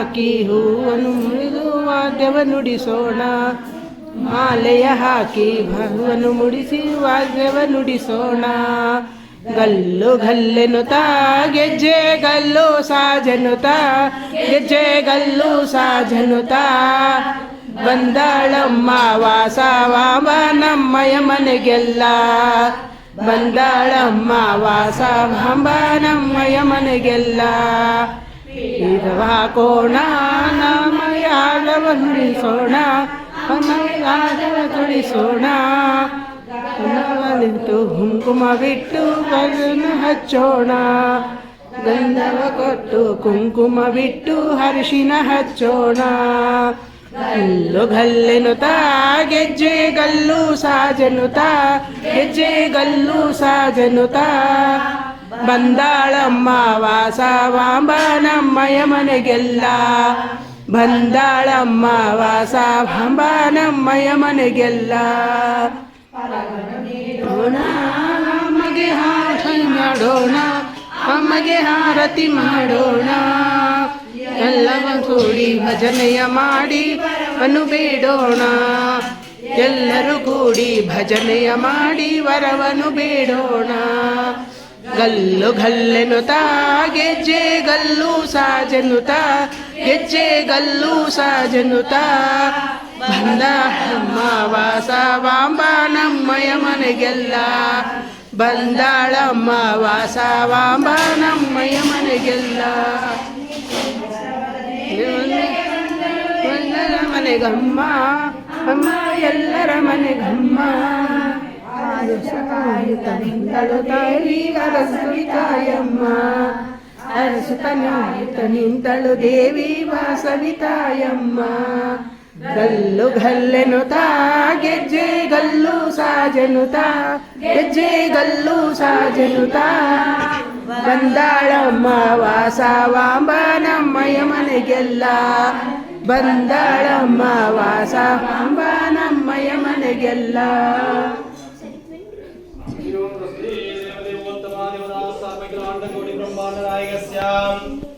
ಹಾಕಿ ಹೂವನ್ನು ಮುರಿದು ವಾದ್ಯವ ನುಡಿಸೋಣ. ಮಾಲೆಯ ಹಾಕಿ ಹೂವನ್ನು ಮುಡಿಸಿ ವಾದ್ಯವ ನುಡಿಸೋಣ. ಗಲ್ಲು ಗಲ್ಲೆನುತಾ ಗೆಜ್ಜೆ ಗಲ್ಲು ಸಾಜನುತ ಗೆಜ್ಜೆ ಗಲ್ಲು ಸಾಜನುತ ಬಂದಾಳಮ್ಮ ವಾಸವಾಮ ನಮ್ಮಯ ಮನೆಗೆಲ್ಲ. ಬಂದಾಳಮ್ಮ ವಾಸವಾಂಬ ನಮ್ಮಯ ಮನೆಗೆಲ್ಲ. ಇರವ ಕೋಣ ನಾಮಯಾದವ ನುಡಿಸೋಣ ಯಾದವ ತುಡಿಸೋಣ. ನಿಂತು ಕುಂಕುಮ ಬಿಟ್ಟು ಬದನು ಹಚ್ಚೋಣ. ಗಂಧವ ಕೊಟ್ಟು ಕುಂಕುಮ ಬಿಟ್ಟು ಹರಿಶಿನ ಹಚ್ಚೋಣ. ಗಲ್ಲು ಗಲ್ಲೆನುತಾ, ಗೆಜ್ಜೆ ಗಲ್ಲು ಸಾಜನುತಾ, ಗೆಜ್ಜೆ ಗಲ್ಲು ಸಾಜನುತಾ. ಬಂದಾಳಮ್ಮ ವಾಸವಾಂಬ ನಮ್ಮಯ ಮನೆಗೆಲ್ಲ ಬಂದಾಳಮ್ಮ ವಾಸವಾಂಬ ನಮ್ಮಯ ಮನೆಗೆಲ್ಲ ಅಮ್ಮಗೆ ಹಾರತಿ ಮಾಡೋಣ, ಅಮ್ಮಗೆ ಹಾರತಿ ಮಾಡೋಣ. ಎಲ್ಲವ ಕೂಡಿ ಭಜನೆಯ ಮಾಡಿ ಅನು ಬೇಡೋಣ ಎಲ್ಲರೂ ಕೂಡಿ ಭಜನೆಯ ಮಾಡಿ ವರವನು ಬೇಡೋಣ. ಗಲ್ಲು ಗಲ್ಲೆನು ಗೆಜ್ಜೆ ಗಲ್ಲು ಸಾಜನು ಗೆಜ್ಜೆ ಗಲ್ಲು ಸಾಜನು ಬಂದ ಅಮ್ಮ ವಾಸವಾಂಬ ನಮ್ಮಯ ಮನೆಗೆಲ್ಲ. ಬಂದಾಳಮ್ಮ ವಾಸವಾಂಬ ನಮ್ಮಯ ಮನೆಗೆಲ್ಲ. ಮನೆಗಮ್ಮ, ಅಮ್ಮ ಎಲ್ಲರ ಮನೆಗಮ್ಮ. ಆಯುಷಕಾಯುತ ನಿಂತಳು ತಾಯಿ ಅರಸು ತಾಯಮ್ಮ ಅರಸುತ ನಿಂತ ನಿಂತಳು ದೇವಿ ವಾಸವಿ ತಾಯಮ್ಮ ಗಲ್ಲು ಗಲ್ಲೆನುತಾ ಗೆಜ್ಜೆ ಗಲ್ಲು ಸಾಜನುತಾ ಗೆಜ್ಜೆ ಗಲ್ಲು ಸಾಜನುತಾ ಬಂದಾಳಮ್ಮ ವಾಸವಾಂಬ ನಮ್ಮಯ ಮನೆಗೆಲ್ಲ ಬಂದಾಳಮ್ಮ ವಾಸವಾಂಬ ನಮ್ಮಯ ಮನೆಗೆಲ್ಲ श्रीदेवदेवोत्तमा देवदास सर्वग्राण्डकोटि ब्रह्माण्डनायकस्य